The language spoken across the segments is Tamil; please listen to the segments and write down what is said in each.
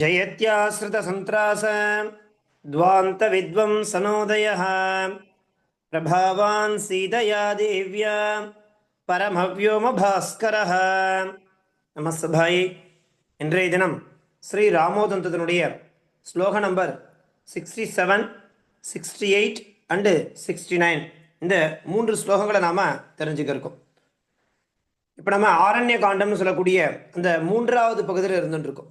जयत्याश्रितसन्त्रास द्वान्तविद्वंसनोदयः प्रभावान् सीतया देव्या பரமவ்யோமபாஸ்கரः நமஸ்தபாய் இன்றைய தினம் ஸ்ரீ ராமோதந்தத்தினுடைய ஸ்லோக number sixty seven sixty eight and sixty nine இந்த மூன்று ஸ்லோகங்களை நாம் தெரிஞ்சுக்க இருக்கோம் இப்போ நம்ம ஆரண்ய காண்டம்னு சொல்லக்கூடிய அந்த மூன்றாவது பகுதியில் இருந்துருக்கோம்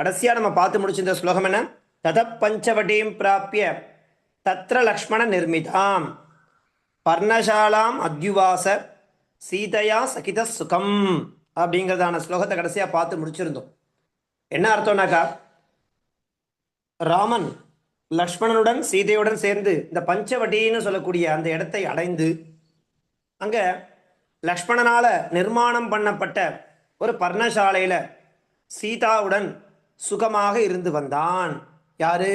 கடைசியாக நம்ம பார்த்து முடிச்ச இந்த ஸ்லோகம் என்ன? தத பஞ்சவட்டியும் பிராப்பிய தத்ர லக்ஷ்மண நிர்மிதாம். பர்ணசாலாம் அத்யுவாச சீதையா சகித சுகம் அப்படிங்கிறதான ஸ்லோகத்தை கடைசியாக பார்த்து முடிச்சிருந்தோம். என்ன அர்த்தம்னாக்கா? ராமன் லக்ஷ்மணனுடன் சீதையுடன் சேர்ந்து இந்த பஞ்சவட்டின்னு சொல்லக்கூடிய அந்த இடத்தை அடைந்து அங்கே லக்ஷ்மணனால் நிர்மாணம் பண்ணப்பட்ட ஒரு பர்ணசாலையில் சீதாவுடன் சுகமாக இருந்து வந்தான். யாரு?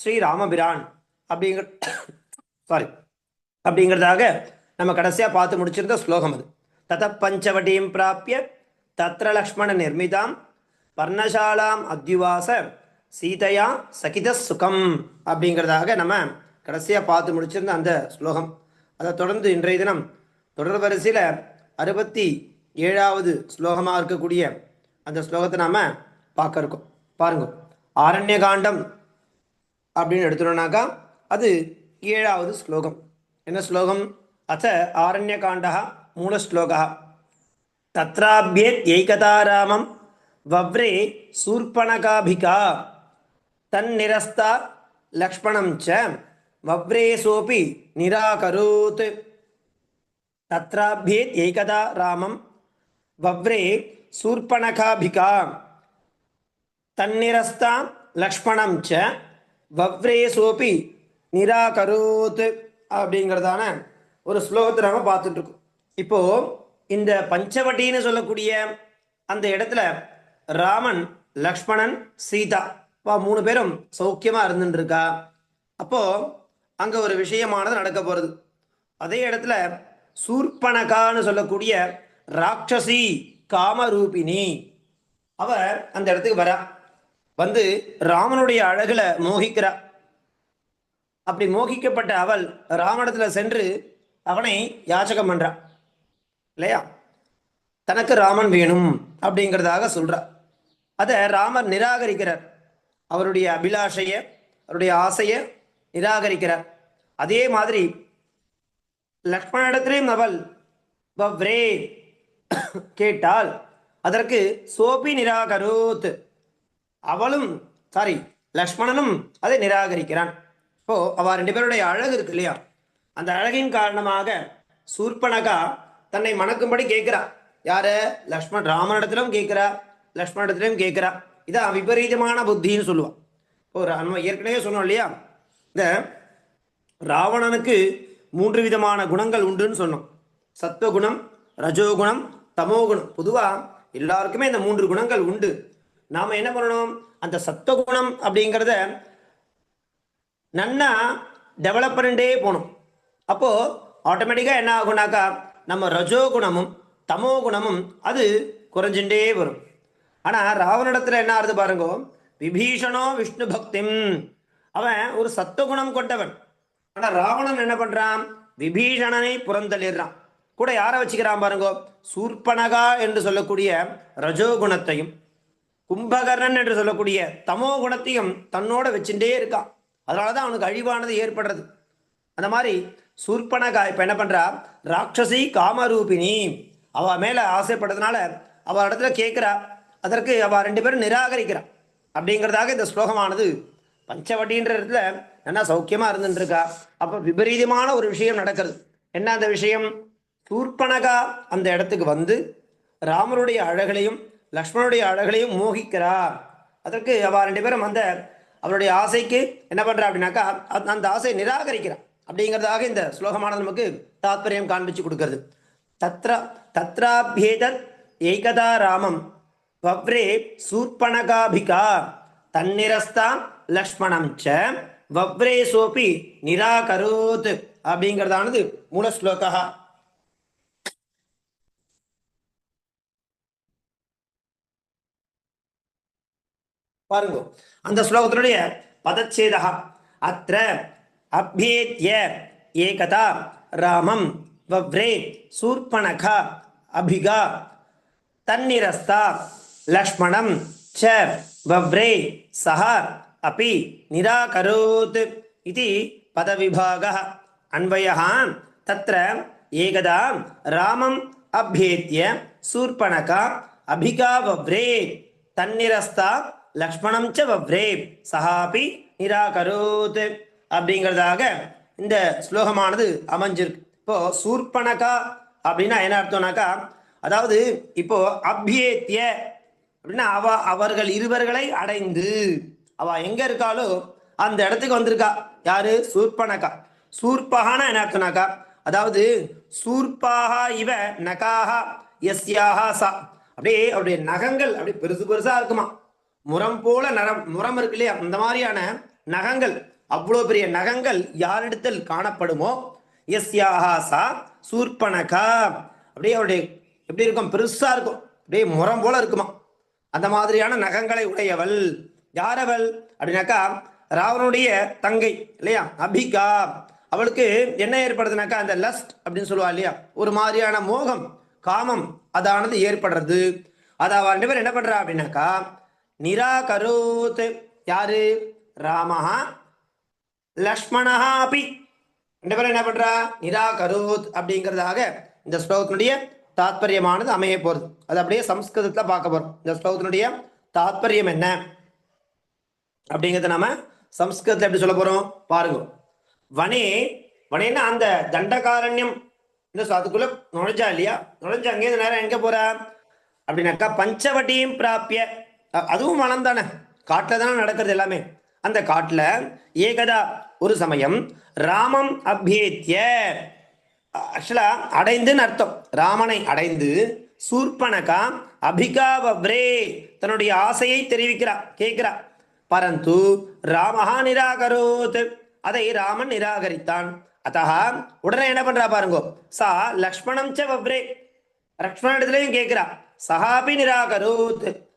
ஸ்ரீராமபிரான். அப்படிங்கிற சாரி அப்படிங்கிறதாக நம்ம கடைசியாக பார்த்து முடிச்சிருந்த ஸ்லோகம் அது. தத பஞ்சவட்டியும் பிராப்பிய தத்ர லக்ஷ்மண நிர்மிதாம் பர்ணசாலாம் அத்யுவாச சீதையா சகித சுகம். அப்படிங்கிறதாக நம்ம கடைசியாக பார்த்து முடிச்சிருந்த அந்த ஸ்லோகம். அதை தொடர்ந்து இன்றைய தினம் தொடர் வரிசையில் அறுபத்தி ஏழாவது ஸ்லோகமாக இருக்கக்கூடிய அந்த ஸ்லோகத்தை நாம் பார்க்க இருக்கோம். பாருங்க. ஆரண்ய காண்டம் அப்படின்னு எடுத்துட்டோம்னாக்கா அது ஏழாவது ஸ்லோகம். என்ன ஸ்லோகம்? அத்த ஆரண்ய காண்டா மூலஸ்லோகா. தத்ராபியேத் ஏகதாராமம் வவ்ரே சூர்பணகாபிகா. தன்னிரஸ்தா லக்ஷ்மணம் ச வவ்ரேசோபி நிராகரோத். தத்ராபியேத் ஏகதா ராமம் வவ்ரே சூர்பணகாபிகா. தன்னிரஸ்தாம் லக்ஷ்மணம் ச வவ்ரேசோபி நிராகரோத் அப்படிங்கிறதான ஒரு ஸ்லோகத்தை நாம பார்த்துட்டு இருக்கோம் இப்போ இந்த பஞ்சவட்டின்னு சொல்லக்கூடிய அந்த இடத்துல ராமன் லக்ஷ்மணன் சீதா இப்போ மூணு பேரும் சௌக்கியமா இருந்துட்டு இருக்கா அப்போ அங்க ஒரு விஷயமானது நடக்க போறது. அதே இடத்துல சூர்பனகான்னு சொல்லக்கூடிய ராட்சசி காமரூபிணி அவ அந்த இடத்துக்கு வரா. வந்து ராமனுடைய அழகுல மோகிக்கிறா. அப்படி மோகிக்கப்பட்ட அவள் ராமனிடத்துல சென்று அவனை யாச்சகம் பண்றா. இல்லையா? தனக்கு ராமன் வேணும் அப்படிங்கிறதாக சொல்றா. அதை ராமர் நிராகரிக்கிறார். அவருடைய அபிலாஷைய அவருடைய ஆசைய நிராகரிக்கிறார். அதே மாதிரி லக்ஷ்மணிடத்திலேயும் அவள் வவ்ரே கேட்டால் அதற்கு சோபி நிராகரோத் அவளும் சாரி லக்ஷ்மணனும் அதை நிராகரிக்கிறான். இப்போ அவ ரெண்டு பேருடைய அழகு இருக்கு இல்லையா? அந்த அழகின் காரணமாக சூர்பனகா தன்னை மணக்கும்படி கேட்கிறா. யாரு? லக்ஷ்மண் ராமனிடத்திலும் கேட்கிறா. லக்ஷ்மணிடத்திலும் கேட்கிறா. இதான் விபரீதமான புத்தின்னு சொல்லுவான் ஓ நம்ம ஏற்கனவே சொன்னோம் இல்லையா? இந்த ராவணனுக்கு மூன்று விதமான குணங்கள் உண்டுன்னு சொன்னோம். சத்வகுணம் ரஜோகுணம் தமோகுணம். பொதுவாக எல்லாருக்குமே இந்த மூன்று குணங்கள் உண்டு. நாம் என்ன பண்ணணும்? அந்த சத்துவகுணம் அப்படிங்கிறத நன்னா டெவலப் பண்ணிட்டே போகணும். அப்போது ஆட்டோமேட்டிக்காக என்ன ஆகுனாக்கா நம்ம ரஜோகுணமும் தமோ குணமும் அது குறைஞ்சுட்டே வரும். ஆனால் ராவனிடத்தில் என்ன ஆறுது பாருங்க விபீஷணோ விஷ்ணு பக்திம். அவன் ஒரு சத்துவகுணம் கொண்டவன். ஆனால் ராவணன் என்ன பண்ணுறான் விபீஷணனை புறந்தளிடுறான் கூட யாரை வச்சுக்கிறான் பாருங்கோ சூர்பனகா என்று சொல்லக்கூடிய ரஜோகுணத்தையும். கும்பகர்ணன் என்று சொல்லக்கூடிய தமோ குணத்தையும் தன்னோட வச்சுட்டே இருக்கான் அதனால தான் அவனுக்கு அழிவானது ஏற்படுறது. அந்த மாதிரி சூர்பனகா இப்போ என்ன பண்ணுறா ராட்சசி காமரூபிணி. அவ மேலே ஆசைப்படுறதுனால அவள் இடத்துல கேட்குறா அதற்கு அவள் ரெண்டு பேரும் நிராகரிக்கிறான் அப்படிங்கிறதாக இந்த ஸ்லோகமானது பஞ்சவட்டின்ற இடத்துல என்ன சௌக்கியமாக இருந்துருக்கா அப்போ விபரீதமான ஒரு விஷயம் நடக்கிறது. என்ன அந்த விஷயம்? சூர்பனகா அந்த இடத்துக்கு வந்து ராமருடைய அழகளையும் லக்ஷ்மணனுடைய அழகளையும் மோகிக்கிறார். அதற்கு அவ ரெண்டு பேரும் அந்த அவருடைய ஆசைக்கு என்ன பண்ணுறா அப்படின்னாக்கா அந்த ஆசையை நிராகரிக்கிறார். அப்படிங்கிறதாக இந்த ஸ்லோகமானது நமக்கு தாத்பரியம் காண்பிச்சு கொடுக்கறது. தத்ரா தத்ராபியேதத் ஏகதா ராமம் வவ்ரே சூர்பணகாபிகா தன்னிரஸ்தா லக்ஷ்மணம் ச வவ்ரே சோபி நிராகரோத் அப்படிங்கிறதானது மூல ஸ்லோகா பாருங்க. அந்த ஸ்லோகத்தினுடைய பதச்சேதா அத்த அபியேத்ய ஏகதா ராமம் வவ்ரே சூர்பணகா அபிகா தன்னிரஸ்தா லக்ஷ்மணம் ச வவ்ரே சஹ அப்பி நிராகரோத் இது பதவிபாக அன்வயः தத்ர ஏகதா ராமம் அபியேத்ய சூர்பணகா அபிகா வவ்ரே தன்னிரஸ்தா லக்ஷ்மணம் ச வவ்ரே சஹாபி நிராகரோத் அப்படிங்கிறதாக இந்த ஸ்லோகமானது அமைஞ்சிருக்கு இப்போ சூர்பணகா அப்படின்னா என்ன அர்த்தம்னாக்கா அதாவது இப்போ அபியேத்திய அப்படின்னா அவ அவர்கள் இருவர்களை அடைந்து அவ எங்க இருக்காளோ அந்த இடத்துக்கு வந்திருக்கா. யாரு? சூர்பனகா சூர்பகானா என்ன அர்த்தம்னாக்கா அதாவது சூர்பாகா இவ நகாஹா எஸ்யாஹா சா. அப்படியே அவருடைய நகங்கள் அப்படியே பெருசு பெருசா இருக்குமா. முரம் போல நரம் முரம் இருக்கு இல்லையா அந்த மாதிரியான நகங்கள் அவ்வளோ பெரிய நகங்கள் யாரிடத்தில் காணப்படுமோ? எஸ் யாஹாசா சூர்பனகா. அப்படியே அவருடைய எப்படி இருக்கும்? பெருசா இருக்கும். அப்படியே முரம் போல இருக்குமா? அந்த மாதிரியான நகங்களை உடையவள். யாரவள்? அப்படின்னாக்கா ராவனுடைய தங்கை இல்லையா? அபிகா. அவளுக்கு என்ன ஏற்படுதுனாக்கா அந்த லஸ்ட் அப்படின்னு சொல்லுவா இல்லையா? ஒரு மாதிரியான மோகம் காமம் அதானது ஏற்படுறது. அதை அவள் ரெண்டு பேர் என்ன பண்றா அப்படின்னாக்கா நிராகரோத். யாரு? ராமஹா. லக்ஷ்மணஹா அப்படி ரெண்டு பேரும் என்ன பண்றா? நிராகரோத் அப்படிங்கிறதாக இந்த ஸ்லோகத்தினுடைய தாத்பரியமானது அமைய போறது. அது அப்படியே சம்ஸ்கிருதத்துல பார்க்க போறோம். இந்த ஸ்லோகத்தினுடைய தாத்பரியம் என்ன? அப்படிங்கிறத நாம சம்ஸ்கிருதத்துல எப்படி சொல்ல போறோம்? பாருங்க. வனே வனேன்னா அந்த தண்டகாரண்யம். இந்த அதுக்குள்ள நுழைஞ்சா இல்லையா? நுழைஞ்சு அங்கேருந்து நேரம் எங்க போறா? அப்படின்னாக்கா பஞ்சவட்டியும் பிராப்பிய அதுவும் வனம் தானே. காட்டில் தானே நடக்கிறது எல்லாமே. அந்த காட்டுல ஏகதா ஒரு சமயம் ராமம் அபியேத்திய ஆக்சுவலா அடைந்துன்னு அர்த்தம். ராமனை அடைந்து சூர்பனகா அபிகாவவ்ரே தன்னுடைய ஆசையை தெரிவிக்கிறா கேட்கிறா. பரந்து ராமஹா நிராகரோத். அதை ராமன் நிராகரித்தான். அத்தஹ உடனே என்ன பண்றா பாருங்கோ. சா லக்ஷ்மணம் ச வவ்ரே லக்ஷ்மணத்திலையும் கேட்கிறா. சஹாபி நிராகரோத்.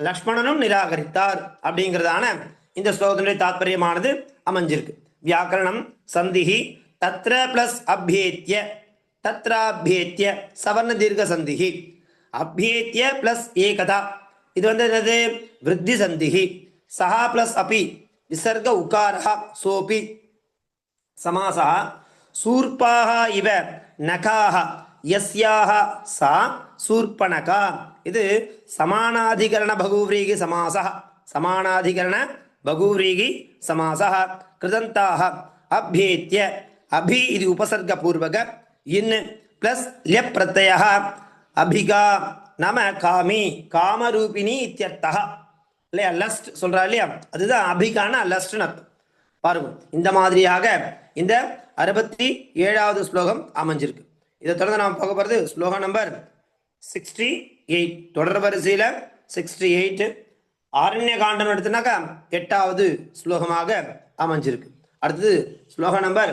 லக்ஷ்மணனும் நிராகரித்தார் அப்படிங்கிறதான இந்த ஸ்லோகத்தினுடைய தாத்பரியமானது அமைஞ்சிருக்கு. வியாக்கரணம் சந்திஹி தத்ர பிளஸ் அபியேத்திய தத்ராபியேத்திய சவர்ண தீர்க்க சந்திஹி. அபியேத்திய பிளஸ் ஏகதா. இது வந்து என்னது? விருத்தி சந்திஹி. சஹா பிளஸ் அபி விசர்க உகாரா சோபி. சமாசா சூர்பாக இவ நகாக யஸ்யாக சா சூர்பனகா இது சமானாதிகரண பகுவ்ரீகி சமாசः சமானாதிகரண பகுவ்ரீகி சமாசः கிருதந்தாக அபியேத்திய அபி இது உபசர்கபூர்வக இன் பிளஸ் லெப் பிரத்யா அபிகா நம காமி. காமரூபிணி இத்தியர்த்தः இல்லையா? லஸ்ட் சொல்றா இல்லையா? அதுதான் அபிகான லஸ்ட்னு பாருங்க. இந்த மாதிரியாக இந்த அறுபத்தி ஏழாவது ஸ்லோகம் அமைஞ்சிருக்கு. இதை தொடர்ந்து நாம் பார்க்க போகிறது ஸ்லோகா நம்பர் சிக்ஸ்டி எயிட் தொடர் வரிசையில் சிக்ஸ்டி எயிட் ஆரண்ய காண்டம் எடுத்துனாக்கா எட்டாவது ஸ்லோகமாக அமைஞ்சிருக்கு. அடுத்தது ஸ்லோகம் நம்பர்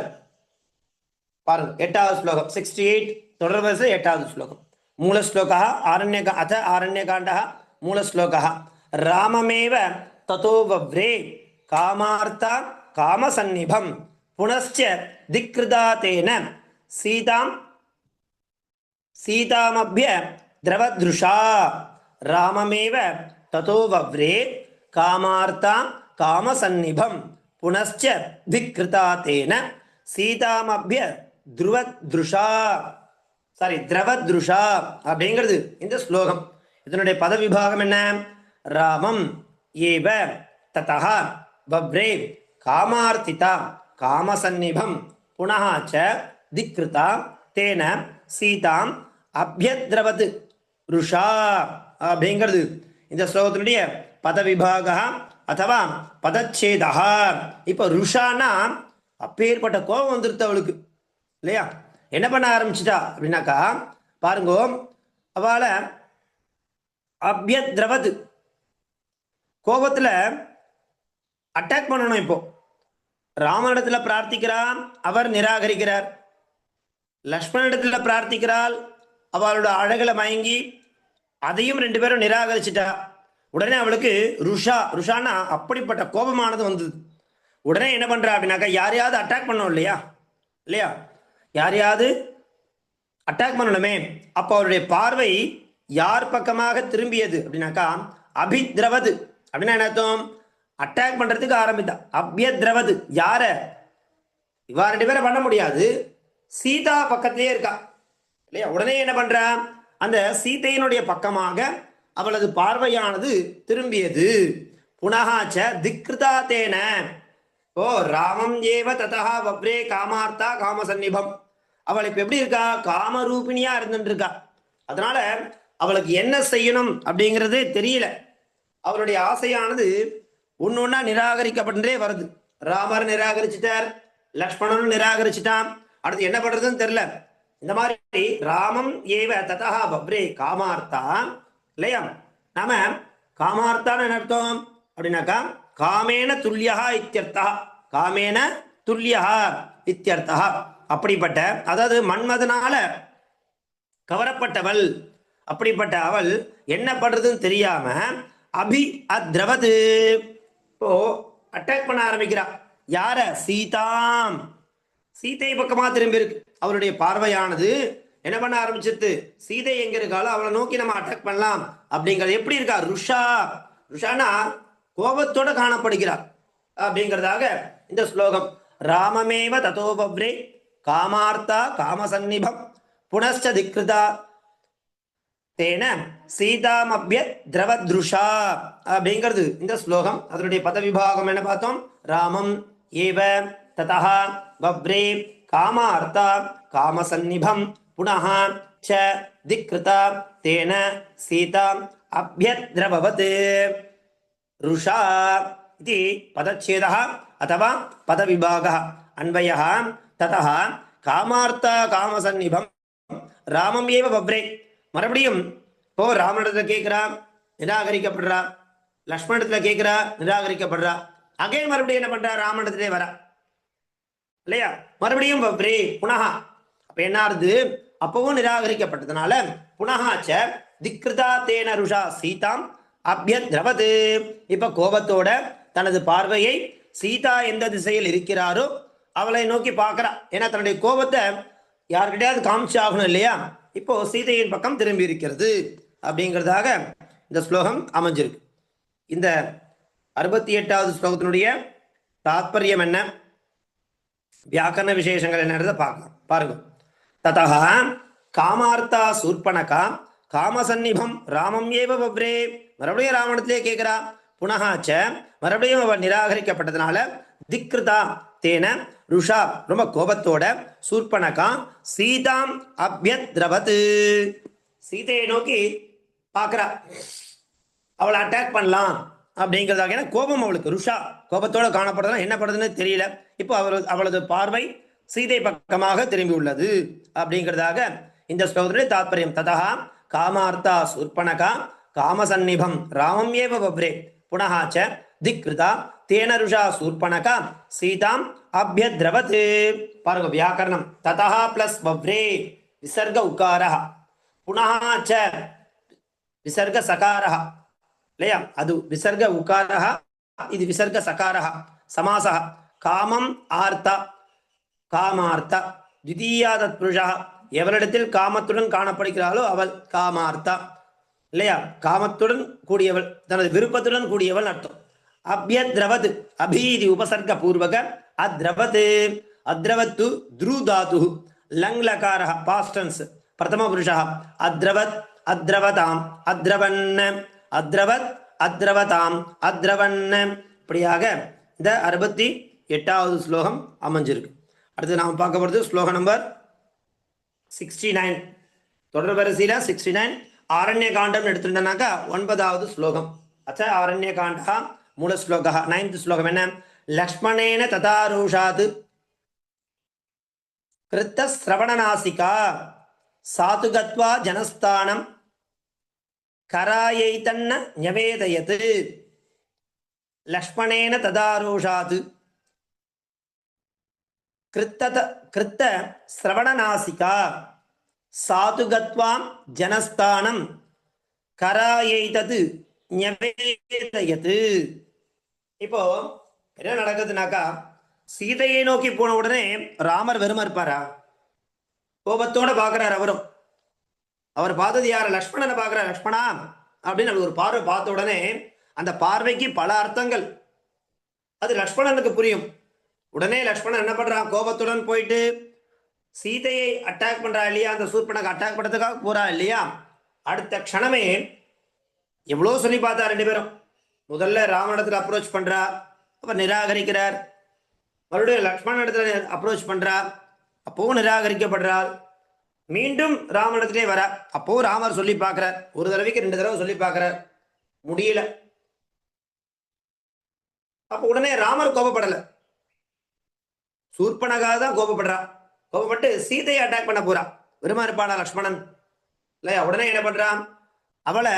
பாருங்க எட்டாவது ஸ்லோகம். சிக்ஸ்டி எயிட் தொடர் வரிசை எட்டாவது ஸ்லோகம். மூலஸ்லோகா ஆரண்ய அத ஆரண்யகாண்டா மூலஸ்லோகா. ராமமேவ ததோ வவ்ரே காமார்த்தா காமசன்னிபம் புனஸ்ச திக்ருதா தேன சீதாம் சீதாமபிய திரவத்ருஷா. ராமமேவ ததோ வவ்ரே காமார்த்தா காமசன்னிபம் புனश्च திக்ருதா தேன. சீதாமபிய துருவத்ருஷா. சாரி திரவத்ருஷா அப்படிங்கிறது இந்த ஸ்லோகம். இதனுடைய பதவிபாகம் என்ன? ராமம் ஏவ ததா பவ்ரே காமார்த்திதா காமசன்னிபம் புனः திக்ருதா தேன. சீதாம் அபியத்ரவத் ருஷா அப்படிங்கிறது. இந்த ஸ்லோகத்தினுடைய பத அத்தவா அதுவா பதச்சேதா இப்போ ருஷானா அப்பேற்பட்ட கோபம் வந்துருத்து அவளுக்கு. இல்லையா? என்ன பண்ண ஆரம்பிச்சிட்டா அப்படின்னாக்கா பாருங்க அவளை அபியத்ரவது கோபத்தில் அட்டாக் பண்ணணும் இப்போ. ராமனிடத்தில் பிரார்த்திக்கிறான் அவர் நிராகரிக்கிறார். லக்ஷ்மணிடத்தில் பிரார்த்திக்கிறாள் அவளோட அழகில் மயங்கி அதையும் ரெண்டு பேரும் நிராகரிச்சிட்டா. உடனே அவளுக்கு ருஷா ருஷான்னா அப்படிப்பட்ட கோபமானது வந்தது. உடனே என்ன பண்றா அப்படின்னாக்கா யாரையாவது அட்டாக் பண்ணோம் இல்லையா? இல்லையா? யாரையாவது அட்டாக் பண்ணணுமே. அப்போ அவருடைய பார்வை யார் பக்கமாக திரும்பியது அப்படின்னாக்கா அபித்ரவது. அப்படின்னா என்ன அர்த்தம்? அட்டாக் பண்றதுக்கு ஆரம்பித்தா. அபியத்ரவது யார? இவா ரெண்டு பேரை பண்ண முடியாது. சீதா பக்கத்திலே இருக்கா. இல்லையா? உடனே என்ன பண்ற? அந்த சீத்தையினுடைய பக்கமாக அவளது பார்வையானது திரும்பியது. புனகாச்ச திக்ருதா தேன. ஓ ராமம் ஏவ ததா வப்ரே காமார்த்தா காம சந்நிபம் அவள் இப்ப எப்படி இருக்கா? காமரூபிணியா இருந்துட்டு இருக்கா. அதனால அவளுக்கு என்ன செய்யணும் அப்படிங்கிறது தெரியல. அவளுடைய ஆசையானது ஒன்று ஒன்றா நிராகரிக்கப்பட்டே வருது. ராமர் நிராகரிச்சிட்டார் லக்ஷ்மணனும் நிராகரிச்சிட்டான். அடுத்து என்ன பண்றதுன்னு தெரியல. இந்த மாதிரி ராமம் ஏவ ததா பப்ரே காமார்த்தா இல்லையா நாம காமார்த்தான்னு என்ன அர்த்தம்? அப்படின்னாக்கா காமேன துல்லியா இத்தியர்த்தா. காமேன துல்லியா இத்தியர்த்தா. அப்படிப்பட்ட அதாவது மன்மதனால கவரப்பட்டவள் அப்படிப்பட்ட அவள் என்ன பண்றதுன்னு தெரியாம அபி அத்ரவது. இப்போ அட்டாக் பண்ண ஆரம்பிக்கிறா. யார? சீதாம். சீதை பக்கமா திரும்பி இருக்கு. அவருடைய பார்வையானது என்ன பண்ண ஆரம்பிச்சிருது சீதை எங்க இருக்காளோ அவளை நோக்கி நம்ம அட்டாக் பண்ணலாம். அப்படிங்கிறது எப்படி இருக்கா? ருஷா. ருஷானா கோபத்தோட காணப்படுகிறார் அப்படிங்கிறதாக இந்த ஸ்லோகம். ராமமேவ ததோபப்ரே காமார்த்தா காமசன்னிபம் புனశ్చ திக்ருதா. தேன சீதாமபிய திரவத்ருஷா. அப்படிங்கிறது இந்த ஸ்லோகம். அதனுடைய பதவிபாகம் என்ன பார்த்தோம்? ராமம் ஏவ ததா பப்ரே காமார்த்தா காமசன்னிபம் புனः ச திக்ருதா தேன சீதா அபியத்ரவவத் ருஷா இது பதச்சேதः अथवा पदविभागः अन्वयः ततः காமார்த்தா காமசன்னிபம் ராமம் ஏவ பப்ரே மறுபடியும் இப்போ ராமனிடத்துல கேட்கிறா நிராகரிக்கப்படுறா லக்ஷ்மணத்துல கேட்கிறா நிராகரிக்கப்படுறா அகைன் மறுபடியும் என்ன பண்றா ராமனிடத்திலே வரா இல்லையா? மறுபடியும் பப்ரே புனகா அப்ப என்ன ஆறுது? அப்பவும் நிராகரிக்கப்பட்டதுனால புனகாச்ச திக்ருதா தேன ருஷா சீதாம் அபியத்ரவது. இப்ப கோபத்தோட தனது பார்வையை சீதா எந்த திசையில் இருக்கிறாரோ அவளை நோக்கி பார்க்கறா. ஏன்னா தன்னுடைய கோபத்தை யாருக்கிட்டையாவது காமிச்சு ஆகணும் இல்லையா? இப்போ சீதையின் பக்கம் திரும்பி இருக்கிறது அப்படிங்கிறதாக இந்த ஸ்லோகம் அமைஞ்சிருக்கு. இந்த அறுபத்தி எட்டாவது ஸ்லோகத்தினுடைய தாத்பரியம் என்ன? வியாக்கரண விசேஷங்கள் என்னன்றத பார்க்கலாம். பாருங்க. ததா காமார்த்தா சூர்பணகா காமசன்னிபம் ராமம் ஏவ பப்ரே மறுபடியும் ராவணத்திலே கேட்கிறா புனகாச்ச மறுபடியும் அவள் நிராகரிக்கப்பட்டதுனால திக்ருதா தேன ருஷா ரொம்ப கோபத்தோட சூர்பணகா சீதாம் அபியத்ரவத். சீதையை நோக்கி பார்க்கறா. அவளை அட்டாக் பண்ணலாம் அப்படிங்கிறதாக ஏன்னா கோபம் அவளுக்கு. ருஷா கோபத்தோட காணப்படுறதுனா என்ன படுறதுன்னு தெரியல. இப்போ அவர் அவளது பார்வை சீதை பக்கமாக திரும்பி உள்ளது அப்படிங்கிறதாக இந்த ஸ்லோகத்திலே தாத்பரியம். ததா காமார்த்தா சுர்பணகா காமசன்னிபம் ராமம் ஏவ பவ்ரே புனகாச்ச திக்ருதா தேனருஷா சூர்பணகா சீதாம் அபியத்ரவத். பாருங்க வியாக்கரணம். ததா பிளஸ் பப்ரே விசர்க உக்காரः புனகாச்ச விசர்க சகாரः இல்லையா? அது விசர்க உக்காரா இது விசர்க சகாரः சமாசः காமம் ஆர்த்த காமார்த்த துதியா தத்புருஷா எவரிடத்தில் காமத்துடன் காணப்படுகிறாளோ அவள் காமார்த்தா. இல்லையா? காமத்துடன் கூடியவள் தனது விருப்பத்துடன் கூடியவள் அர்த்தம். அபியத்ரவது அபீதி உபசர்க்க பூர்வக அத்ரவது. அத்ரவத்து த்ருதாது லங்லகார பாஸ்டன்ஸ் பிரதம புருஷா. அத்ரவத் அத்ரவதாம் அத்ரவன் அத்ரவத் அத்ரவதாம் அத்ரவன் இப்படியாக இந்த அறுபத்தி எட்டாவது ஸ்லோகம் அமைஞ்சிருக்கு. அடுத்து நாம் பார்க்க போகிறது ஸ்லோகம் நம்பர் சிக்ஸ்டி நைன் தொடர் வரிசையில் சிக்ஸ்டி நைன் ஆரண்ய காண்டம் எடுத்துட்டோம்னாக்கா ஒன்பதாவது ஸ்லோகம். அச்ச ஆரண்ய காண்டா மூல ஸ்லோகா நைன்த் ஸ்லோகம் என்ன? லக்ஷ்மணேன ததாரூஷாத். கிருத்த சிரவணநாசிகா சாதுகத்வா ஜனஸ்தானம். கராயை தன்ன ஞவேதயத். லக்ஷ்மணேன ததாரூஷாத். கிருத்தத கிருத்த சிரவணநாசிகா. சாதுகத்வாம் ஜனஸ்தானம். கராயைதது ஞவேதயத்து இப்போ என்ன நடக்குதுனாக்கா சீதையை நோக்கி போன உடனே ராமர் வெறும இருப்பாரா? கோபத்தோட பார்க்கிறார் அவரும். அவர் பார்த்தது யார்? லக்ஷ்மணனை பார்க்கிறார் லக்ஷ்மணா? அப்படின்னு அவர் ஒரு பார்வை பார்த்த உடனே அந்த பார்வைக்கு பல அர்த்தங்கள். அது லக்ஷ்மணனுக்கு புரியும். உடனே லக்ஷ்மணன் என்ன பண்றான்? கோபத்துடன் போயிட்டு சீதையை அட்டாக் பண்றா இல்லையா? அந்த சூர்பனக்கு அட்டாக் பண்றதுக்காக போறா இல்லையா? அடுத்த க்ஷணமே எவ்வளோ சொல்லி பார்த்தா ரெண்டு பேரும். முதல்ல ராமனிடத்தில் அப்ரோச் பண்றா. அப்புறம் நிராகரிக்கிறார். மறுபடியும் லக்ஷ்மணன் இடத்துல அப்ரோச் பண்றா. அப்பவும் நிராகரிக்கப்படுறாள் மீண்டும் ராமனிடத்திலே வர. அப்போவும் ராமர் சொல்லி பார்க்கிறார். ஒரு தடவைக்கு ரெண்டு தடவை சொல்லி பார்க்கிறார். முடியல. அப்ப உடனே ராமர் கோபப்படலை. சூர்பனகா தான் கோபப்படுறா. கோபப்பட்டு சீதையை அட்டாக் பண்ண போறா. வெறுமா இருப்பானா லக்ஷ்மணன்? இல்லையா? உடனே என்ன பண்றான் அவளை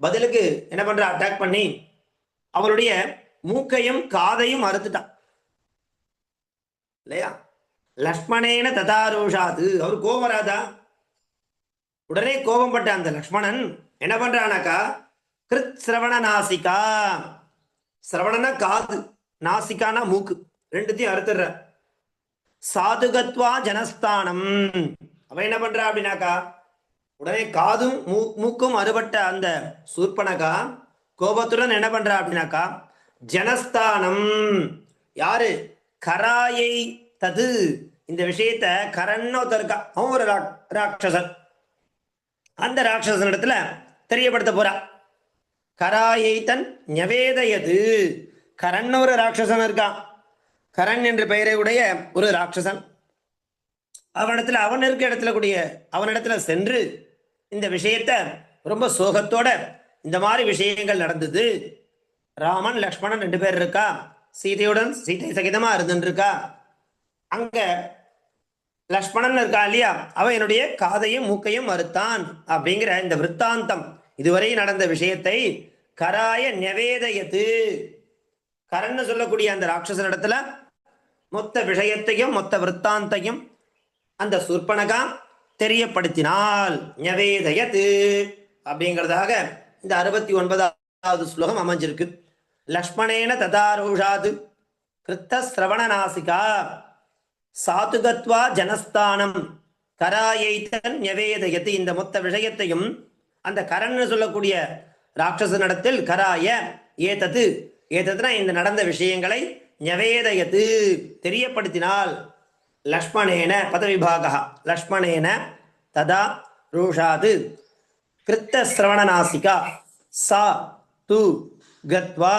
பதிலுக்கு என்ன பண்றா? அட்டாக் பண்ணி அவளுடைய மூக்கையும் காதையும் அறுத்துட்டான் இல்லையா? லக்ஷ்மணேன ததாரோஷாது. அவர் கோபம் வராதா? உடனே கோபம் பட்ட அந்த லக்ஷ்மணன் என்ன பண்றானாக்கா? கிருத் சிரவண நாசிகா. சிரவணனா காது. நாசிக்கானா மூக்கு. ரெண்டுத்தையும் அறுத்துடுற. சாதுகத்வா ஜனஸ்தானம். அவன் என்ன பண்றா அப்படின்னாக்கா உடனே காதும் மூ மூக்கும் அறுபட்ட அந்த சூர்பனகா கோபத்துடன் என்ன பண்றா அப்படின்னாக்கா ஜனஸ்தானம். யாரு? கராயை தது. இந்த விஷயத்த கரன்னு ஒருத்தன் இருக்கா அவன் ஒரு ராட்சசன். அந்த ராட்சசன் இடத்துல தெரியப்படுத்த போறா. கராயை தன் ஞவேதயது. கரன் ஒரு ராட்சசன் இருக்கான். கரண் என்ற பெயரை உடைய ஒரு ராட்சசன். அவனிடத்துல அவன் இருக்க இடத்துல கூடிய அவனிடத்துல சென்று இந்த விஷயத்த ரொம்ப சோகத்தோட இந்த மாதிரி விஷயங்கள் நடந்தது. ராமன் லக்ஷ்மணன் ரெண்டு பேர் இருக்கா? சீதையுடன் சீதை சகிதமா இருந்துருக்கா? அங்க லக்ஷ்மணன் இருக்கா இல்லையா? அவன் என்னுடைய காதையும் மூக்கையும் மறுத்தான் அப்படிங்கிற இந்த விற்த்தாந்தம் இதுவரை நடந்த விஷயத்தை கராய நெவேதயத்து. கரன்னு சொல்லக்கூடிய அந்த ராட்சசன் இடத்துல மொத்த விஷயத்தையும் மொத்த விற்த்தாந்தையும் அந்த சுற்பனகா தெரியப்படுத்தினால் ஞவேதயத்து அப்படிங்கிறதாக இந்த அறுபத்தி ஒன்பதாவது ஸ்லோகம் அமைஞ்சிருக்கு. லக்ஷ்மணேன ததாரோஷாது கிருத்த சிரவண நாசிகா சாதுகத்வா ஜனஸ்தானம் கராயைத்தன் ஞவேதயத்து இந்த மொத்த விஷயத்தையும் அந்த கரன்னு சொல்லக்கூடிய ராட்சசனிடத்தில் கராய ஏதது ஏததுனா இந்த நடந்த விஷயங்களை ஞவேதயத்து தெரியப்படுத்தினால் லக்ஷ்மணேன பதவிபாக லக்ஷ்மணேன ததா ரூஷாது. கிருத்த சிரவணநாசிகா சா து கத்வா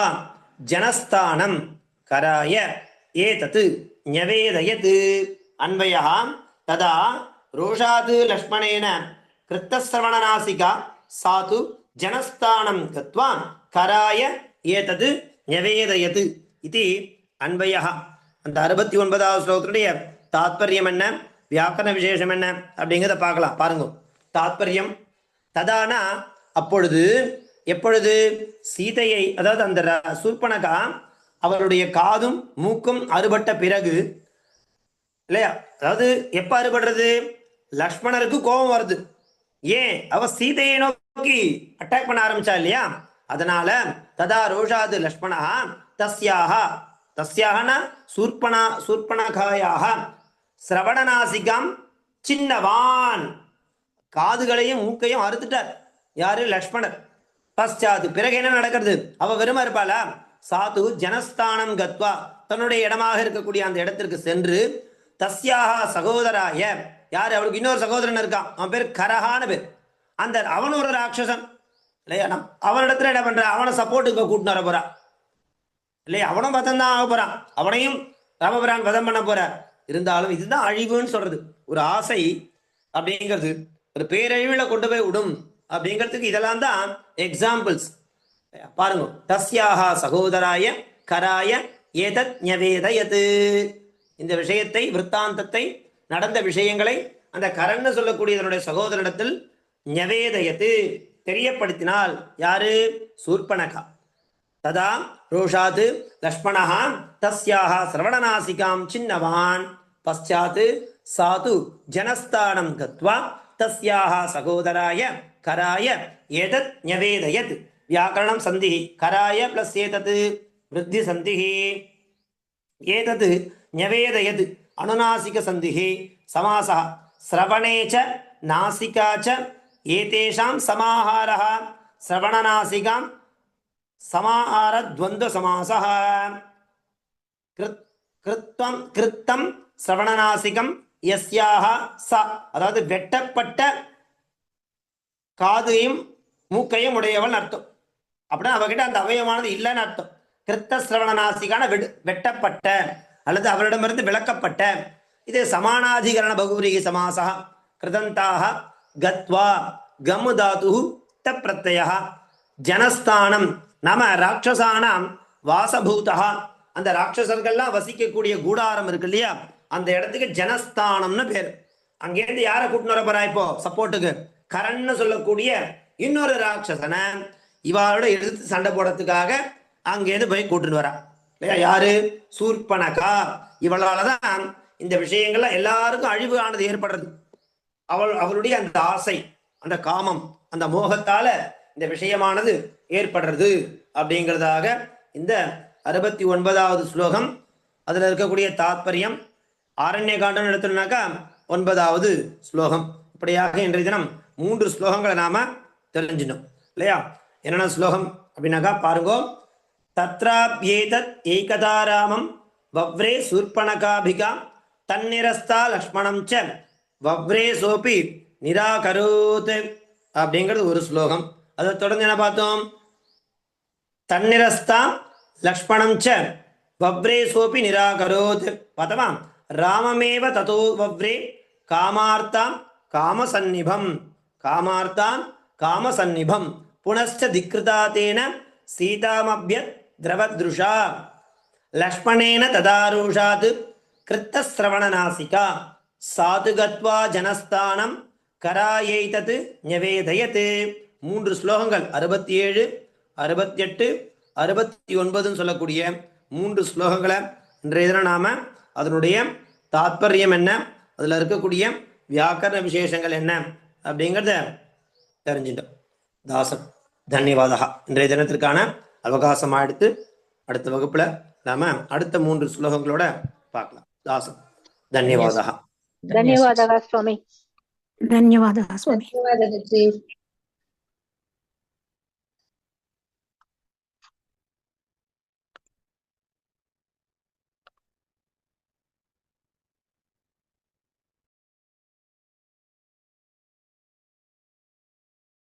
ஜனஸ்தானம் கராய ஏதத்து ஞவேதயத் அன்வயः ததா ரோஷாது லக்ஷ்மணேன கிருத்தசிரவணநாசிகா சா து ஜனஸ்தானம் கத்வா கராய ஏதது ஞவேதயத் இது அன்பையகா. அந்த அறுபத்தி ஒன்பதாவது ஸ்லோகத்தினுடைய தாத்பரியம் என்ன? வியாக்கரண விசேஷம் என்ன? அப்படிங்கிறத பார்க்கலாம். பாருங்க. தாத்பரியம். ததானா அப்பொழுது எப்பொழுது? சீதையை அதாவது அந்த சூர்பனகா அவருடைய காதும் மூக்கும் அறுபட்ட பிறகு இல்லையா? அதாவது எப்ப அறுபடுறது? லக்ஷ்மணருக்கு கோபம் வருது. ஏன்? அவ சீதையை நோக்கி அட்டாக் பண்ண ஆரம்பிச்சா இல்லையா? அதனால ததா ரோஷாது லக்ஷ்மணா தஸ்யாக தஸ்யாகனா சூர்பணா சூர்பணகாயாக சிரவணநாசிகம் சின்னவான் காதுகளையும் மூக்கையும் அறுத்துட்டார். யாரு? லக்ஷ்மணர். பஸ்டாது பிறகு என்ன நடக்கிறது? அவ வெறும இருப்பாளா? சாது ஜனஸ்தானம் கத்வா. தன்னுடைய இடமாக இருக்கக்கூடிய அந்த இடத்திற்கு சென்று தஸ்யாக சகோதராய யார்? அவளுக்கு இன்னொரு சகோதரன் இருக்கான். அவன் பேர் கரஹான பேர். அந்த அவன் ஒரு ராட்சசன். இல்லையா? அவனிடத்துல என்ன பண்ற? அவனை சப்போர்ட்டுக்கு கூட்டின்னு வர போறா. இல்லையா அவனும் பதம் தான் ஆக போறான். அவனையும் ராமபிரான் வதம் பண்ண போறார். இருந்தாலும் இதுதான் அழிவுன்னு சொல்றது. ஒரு ஆசை அப்படிங்கிறது. ஒரு பேரழிவுல கொண்டு போய் விடும் அப்படிங்கிறதுக்கு இதெல்லாம் தான் எக்ஸாம்பிள்ஸ் பாருங்க. தஸ்யாக சகோதராய கராய ஏதத் ஞவேதயது. இந்த விஷயத்தை விற்த்தாந்தத்தை நடந்த விஷயங்களை அந்த கரன்னு சொல்லக்கூடிய தன்னுடைய சகோதரிடத்தில் ஞவேதயத்து தெரியப்படுத்தினால் யாரு? சூர்பனகா. ததா ரோஷாத் லக்ஷ்மணா தஸ்யாக சிரவணநாசிகாம் சின்னவான். பஷாத் சாது ஜனஸ்தானம் கத்வா தஸ்யாக சகோதராய கராய ஏதத் ஞவேதயத். வியாக்கரணம் சந்தி கராய பிளஸ் ஏதத். விருத்தி சந்தி ஏதத் ஞவேதயத். அனுநாசிக சந்தி சமாசா சிரவணே ச நாசிகா ச. ஏதேஷாம் சமாஹாரா சிரவணநாசிகாம் சமாரத்வந்த சமாசா கிருத்தம் கிருத்தம் சிரவணநாசிகம் எஸ்யாக ச. அதாவது வெட்டப்பட்ட காதையும் மூக்கையும் உடையவள் அர்த்தம். அப்படின்னா அவகிட்ட அந்த அவயமானது இல்லைன்னு அர்த்தம். கிருத்த சிரவணநாசிகான வெடு வெட்டப்பட்ட அல்லது அவரிடமிருந்து விளக்கப்பட்ட. இது சமானாதிகரண பகுபுரிகி சமாசா. கிருதந்தாக கத்வா கமு தாது த பிரத்யா ஜனஸ்தானம் நாம ராட்சசானாம் வாசபூதா அந்த ராட்சசர்கள்லாம் வசிக்கக்கூடிய கூடாரம் இருக்கு இல்லையா? அந்த இடத்துக்கு ஜனஸ்தானம்னு பேர். அங்கேருந்து யாரை கூட்டின்னு வர இப்போ? சப்போர்ட்டுக்கு. கரண்னு சொல்லக்கூடிய இன்னொரு ராட்சசனை இவாளோட எடுத்து சண்டை போடுறதுக்காக அங்கேருந்து போய் கூட்டின்னு வரா. இல்லையா? யாரு? சூர்பனகா. இவளாலதான் இந்த விஷயங்கள்லாம் எல்லாருக்கும் அழிவு ஆனது ஏற்படுறது. அவள் அவளுடைய அந்த ஆசை அந்த காமம் அந்த மோகத்தால இந்த விஷயமானது ஏற்படுறது அப்படிங்கிறதாக இந்த அறுபத்தி ஒன்பதாவது ஸ்லோகம் அதில் இருக்கக்கூடிய தாத்பரியம் ஆரண்ய காண்டம் எடுத்தோம்னாக்கா ஒன்பதாவது ஸ்லோகம். இப்படியாக இன்றைய தினம் மூன்று ஸ்லோகங்களை நாம தெரிஞ்சினோம். இல்லையா? என்னென்ன ஸ்லோகம் அப்படின்னாக்கா பாருங்கோ. தத்ராப்யேதத் ஏகதாராமம் வவ்ரே சூர்பணகாபிகா தன்னிரஸ்தா லக்ஷ்மணம் ச வவ்ரே சோபி நிராகரோத் அப்படிங்கிறது ஒரு ஸ்லோகம். அதை தொடர்ந்து என்ன பார்த்தோம்? தன்னிரஸ்தாம் லக்ஷ்மணம் ச வவ்ரே சோபி நிராகரோத். பார்த்தமா ராமமேவ ததோ வவ்ரே காமார்த்தாம் காமசன்னிபம் காமார்த்தாம் காமசன்னிபம் புனश्च திக்ருதா தேன சீதாமபியத் திரவத்ருஷா. லக்ஷ்மணேன ததாரூஷாத் கிருத்தஸ்ரவணநாசிகா. சாது கத்வா ஜனஸ்தானம் கராயைதத் ஞவேதயத். மூன்று ஸ்லோகங்கள் அறுபத்தி ஏழு அறுபத்தி எட்டு அறுபத்தி ஒன்பதுன்னு சொல்லக்கூடிய மூன்று ஸ்லோகங்களை இன்றைய தினம் நாம அதனுடைய தாத்பரியம் என்ன அதுல இருக்கக்கூடிய வியாக்கரண விசேஷங்கள் என்ன அப்படிங்கிறத தெரிஞ்சிட்டோம். தாசன் தன்யவாதா. இன்றைய தினத்திற்கான அவகாசமாக எடுத்து அடுத்த வகுப்புல நாம அடுத்த மூன்று ஸ்லோகங்களோட பார்க்கலாம். தாசன் தன்யவாதா. தன்யவாதா சுவாமி. தன்யவாதா சுவாமி.